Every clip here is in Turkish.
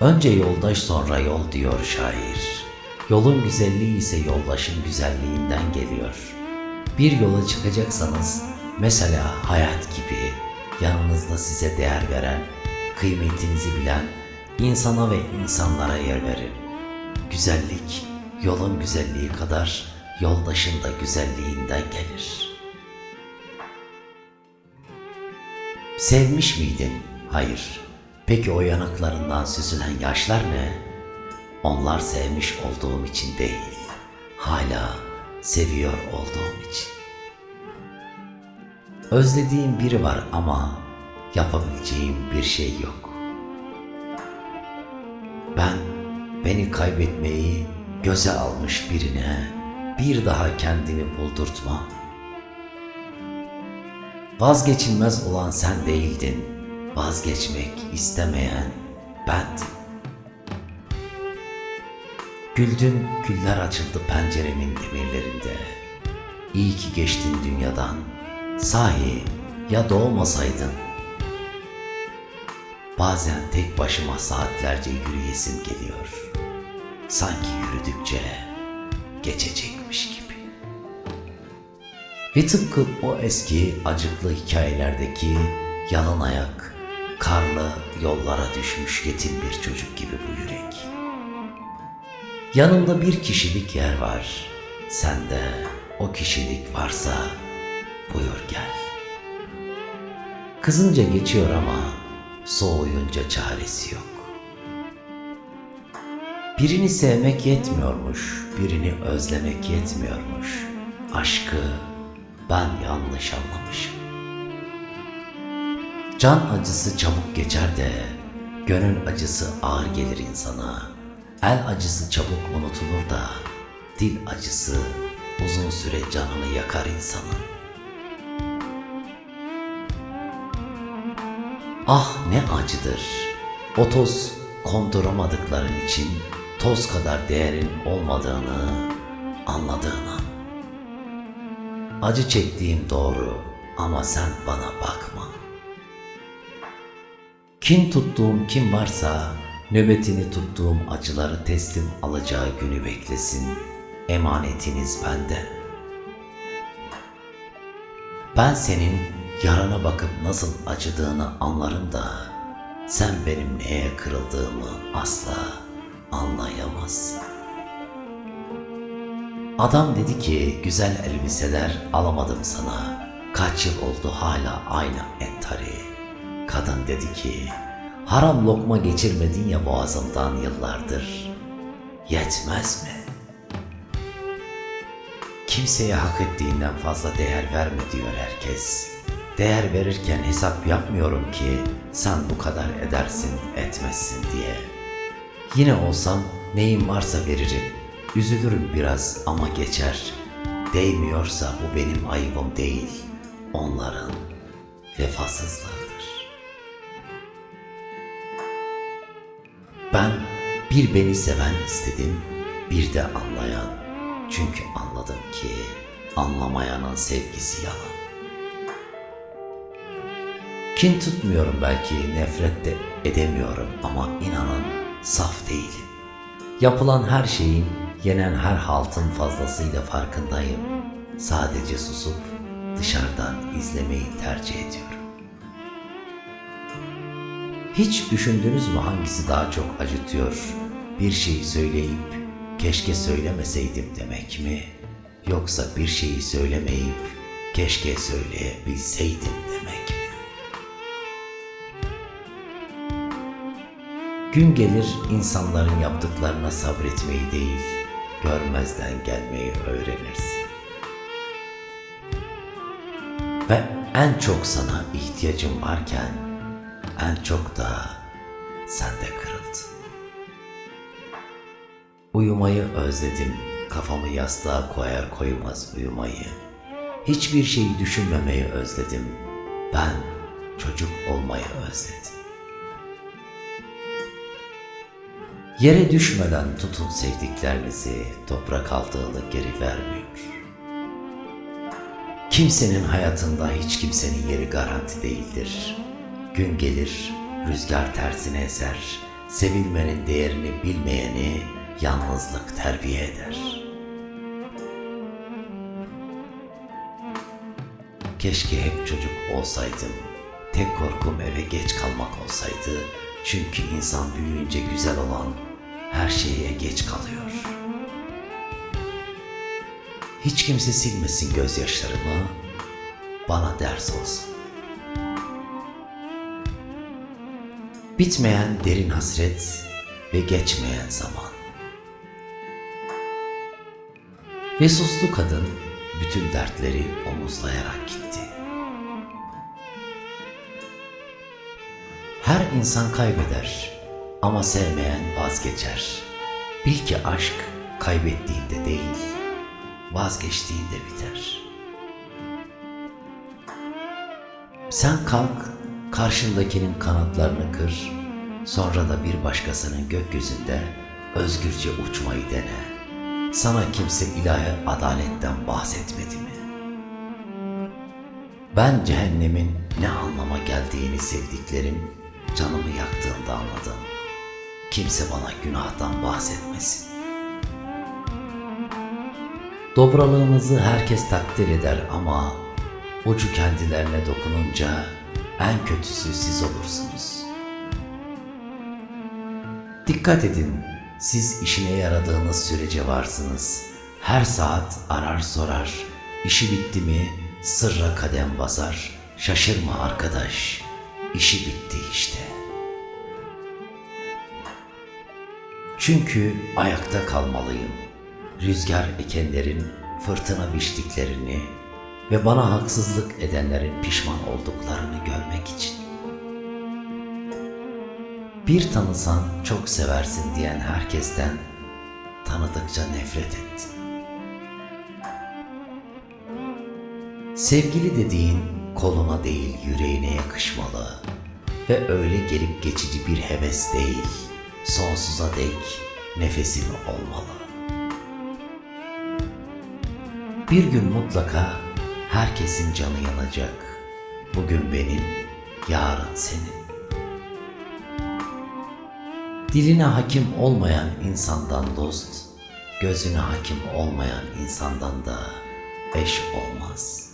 Önce yoldaş sonra yol diyor şair. Yolun güzelliği ise yoldaşın güzelliğinden geliyor. Bir yola çıkacaksanız mesela hayat gibi yanınızda size değer veren, kıymetinizi bilen insana ve insanlara yer verin. Güzellik yolun güzelliği kadar yoldaşın da güzelliğinden gelir. Sevmiş miydin? Hayır. Peki o yanaklarından süzülen yaşlar ne? Onlar sevmiş olduğum için değil, hala seviyor olduğum için. Özlediğim biri var ama yapabileceğim bir şey yok. Ben beni kaybetmeyi göze almış birine bir daha kendimi buldurtmam. Vazgeçilmez olan sen değildin. Vazgeçmek istemeyen bendim. Güldün, güller açıldı penceremin demirlerinde. İyi ki geçtin dünyadan. Sahi ya doğmasaydın. Bazen tek başıma saatlerce yürüyesim geliyor. Sanki yürüdükçe geçecekmiş gibi. Ve tıpkı o eski acıklı hikayelerdeki yalın ayak, karlı yollara düşmüş yetim bir çocuk gibi bu yürek. Yanımda bir kişilik yer var. Sende o kişilik varsa buyur gel. Kızınca geçiyor ama soğuyunca çaresi yok. Birini sevmek yetmiyormuş, birini özlemek yetmiyormuş. Aşkı ben yanlış anlamışım. Can acısı çabuk geçer de gönül acısı ağır gelir insana. El acısı çabuk unutulur da dil acısı uzun süre canını yakar insanın. Ah ne acıdır. O toz konduramadıkların için toz kadar değerin olmadığını anladığın an. Acı çektiğim doğru ama sen bana bakma. Kin tuttuğum kim varsa nöbetini tuttuğum acıları teslim alacağı günü beklesin. Emanetiniz bende. Ben senin yarana bakıp nasıl acıdığını anlarım da sen benim neye kırıldığımı asla anlayamazsın. Adam dedi ki güzel elbiseler alamadım sana. Kaç yıl oldu hala aynı entari. Kadın dedi ki haram lokma geçirmedin ya boğazımdan yıllardır. Yetmez mi? Kimseye hak ettiğinden fazla değer verme diyor herkes. Değer verirken hesap yapmıyorum ki sen bu kadar edersin etmezsin diye. Yine olsam neyim varsa veririm. Üzülürüm biraz ama geçer. Değmiyorsa bu benim ayıbım değil. Onların vefasızlığıdır. Ben bir beni seven istedim, bir de anlayan. Çünkü anladım ki anlamayanın sevgisi yalan. Kin tutmuyorum belki, nefret de edemiyorum ama inanın saf değilim. Yapılan her şeyin, yenen her haltın fazlasıyla farkındayım. Sadece susup dışarıdan izlemeyi tercih ediyorum. Hiç düşündünüz mü hangisi daha çok acıtıyor? Bir şeyi söyleyip keşke söylemeseydim demek mi? Yoksa bir şeyi söylemeyip keşke söyleyebilseydim demek mi? Gün gelir insanların yaptıklarına sabretmeyi değil, görmezden gelmeyi öğrenirsin. Ve en çok sana ihtiyacım varken en çok da sende kırıldı. Uyumayı özledim, kafamı yastığa koyar koymaz uyumayı. Hiçbir şeyi düşünmemeyi özledim. Ben çocuk olmayı özledim. Yere düşmeden tutun sevdiklerinizi, toprak aldığını geri vermiyor. Kimsenin hayatında hiç kimsenin yeri garanti değildir. Gün gelir, rüzgar tersine eser, Sevilmenin değerini bilmeyeni yalnızlık terbiye eder. Keşke hep çocuk olsaydım. Tek korkum eve geç kalmak olsaydı. Çünkü insan büyüyünce güzel olan her şeye geç kalıyor. Hiç kimse silmesin gözyaşlarımı, bana ders olsun. Bitmeyen derin hasret ve geçmeyen zaman. Ve suslu kadın bütün dertleri omuzlayarak gitti. Her insan kaybeder ama sevmeyen vazgeçer. Bil ki aşk kaybettiğinde değil, vazgeçtiğinde biter. Sen kalk, karşındakinin kanatlarını kır, sonra da bir başkasının gökyüzünde özgürce uçmayı dene. Sana kimse ilahi adaletten bahsetmedi mi? Ben cehennemin ne anlama geldiğini sevdiklerim canımı yaktığında anladım. Kimse bana günahtan bahsetmesin. Dobralığınızı herkes takdir eder ama ucu kendilerine dokununca en kötüsü siz olursunuz. Dikkat edin, siz işine yaradığınız sürece varsınız. Her saat arar sorar, işi bitti mi sırra kadem basar. Şaşırma arkadaş, işi bitti işte. Çünkü ayakta kalmalıyım. Rüzgar ekenlerin fırtına biçtiklerini ve bana haksızlık edenlerin pişman olduklarını görmek için. Bir tanısan çok seversin diyen herkesten tanıdıkça nefret ettim. Sevgili dediğin koluna değil yüreğine yakışmalı ve öyle gelip geçici bir heves değil, sonsuza dek nefesin olmalı. Bir gün mutlaka herkesin canı yanacak. Bugün benim, yarın senin. Diline hakim olmayan insandan dost, gözüne hakim olmayan insandan da eş olmaz.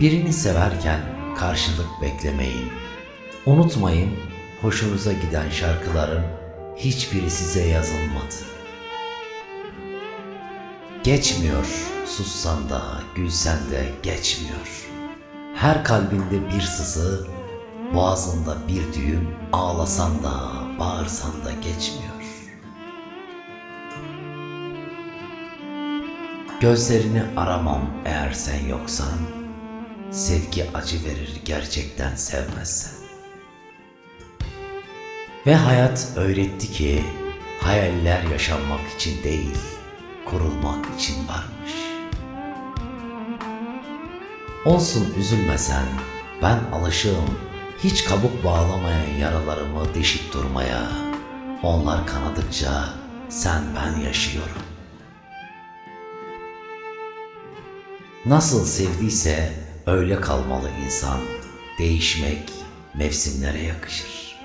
Birini severken karşılık beklemeyin. Unutmayın, hoşunuza giden şarkıların hiçbiri size yazılmadı. Geçmiyor, sussan da, gülsen de geçmiyor. Her kalbinde bir sızı, boğazında bir düğüm, ağlasan da, bağırsan da geçmiyor. Gözlerini aramam eğer sen yoksan, sevgi acı verir gerçekten sevmezsen. Ve hayat öğretti ki hayaller yaşanmak için değil, kurulmak için varmış. Olsun üzülmesen, ben alışığım hiç kabuk bağlamayan yaralarımı deşip durmaya. Onlar kanadıkça sen ben yaşıyorum. Nasıl sevdiyse öyle kalmalı insan. Değişmek mevsimlere yakışır.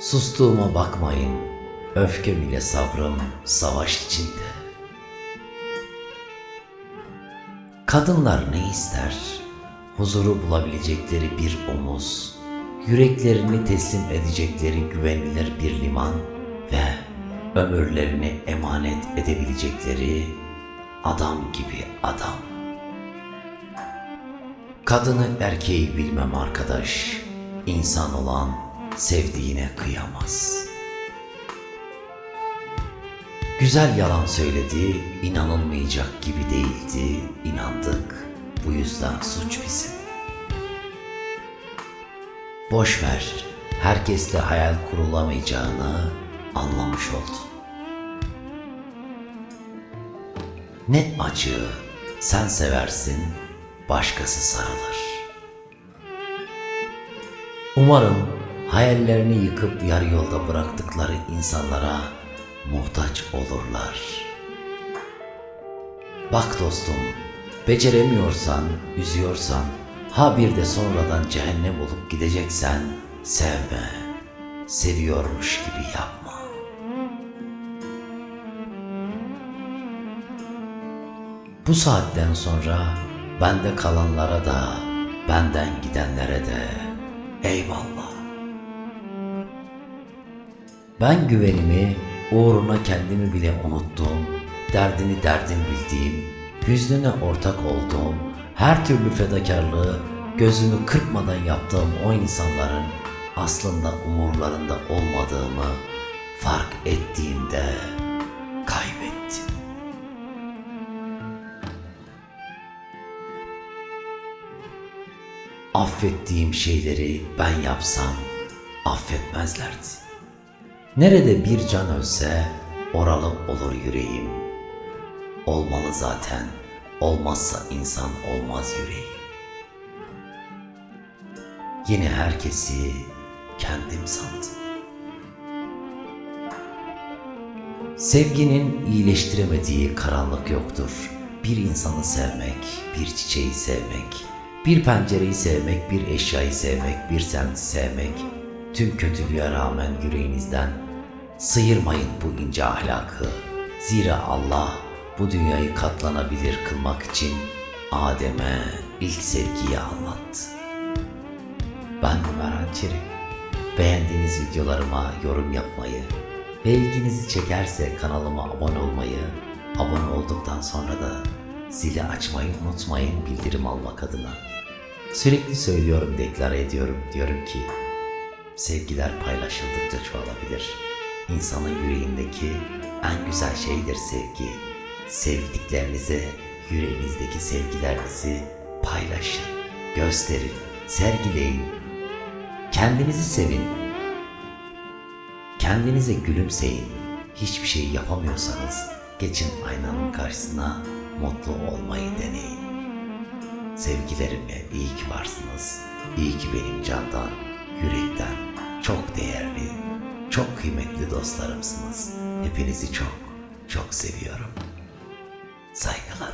Sustuğuma bakmayın, öfkem ile sabrım savaş içinde. Kadınlar ne ister? Huzuru bulabilecekleri bir omuz, yüreklerini teslim edecekleri güvenilir bir liman ve ömürlerini emanet edebilecekleri adam gibi adam. Kadını erkeği bilmem arkadaş, insan olan sevdiğine kıyamaz. Güzel yalan söyledi, inanılmayacak gibi değildi, inandık. Bu yüzden suç bizim. Boş ver, herkesle hayal kurulamayacağını anlamış oldun. Ne acı, sen seversin, başkası sarılır. Umarım hayallerini yıkıp yarı yolda bıraktıkları insanlara muhtaç olurlar. Bak dostum, beceremiyorsan, üzüyorsan Ha bir de sonradan cehennem olup gideceksen sevme. Seviyormuş gibi yapma. Bu saatten sonra bende kalanlara da, benden gidenlere de eyvallah. Ben güvenimi, uğruna kendimi bile unuttuğum, derdini derdim bildiğim, hüznüne ortak olduğum, her türlü fedakarlığı gözümü kırpmadan yaptığım o insanların aslında umurlarında olmadığımı fark ettiğimde kaybettim. Affettiğim şeyleri ben yapsam affetmezlerdi. Nerede bir can ölse oralı olur yüreğim. Olmalı zaten, olmazsa insan olmaz yüreğim. Yine herkesi kendim sandım. Sevginin iyileştiremediği karanlık yoktur. Bir insanı sevmek, bir çiçeği sevmek, bir pencereyi sevmek, bir eşyayı sevmek, bir semti sevmek, tüm kötülüğe rağmen yüreğinizden sıyırmayın bu ince ahlakı. Zira Allah bu dünyayı katlanabilir kılmak için Adem'e ilk sevgiyi anlattı. Ben Ömer Hançeri. Beğendiğiniz videolarıma yorum yapmayı ve ilginizi çekerse kanalıma abone olmayı, abone olduktan sonra da zili açmayı unutmayın bildirim almak adına. Sürekli söylüyorum, deklare ediyorum. Diyorum ki sevgiler paylaşıldıkça çoğalabilir. İnsanın yüreğindeki en güzel şeydir sevgi. Sevdiklerinize yüreğinizdeki sevgilerinizi paylaşın, gösterin, sergileyin. Kendinizi sevin. Kendinize gülümseyin. Hiçbir şey yapamıyorsanız geçin aynanın karşısına mutlu olmayı deneyin. Sevgilerimle iyi ki varsınız. İyi ki benim candan, yürekten çok değerli, çok kıymetli dostlarımsınız. Hepinizi çok, çok seviyorum. Saygılarım.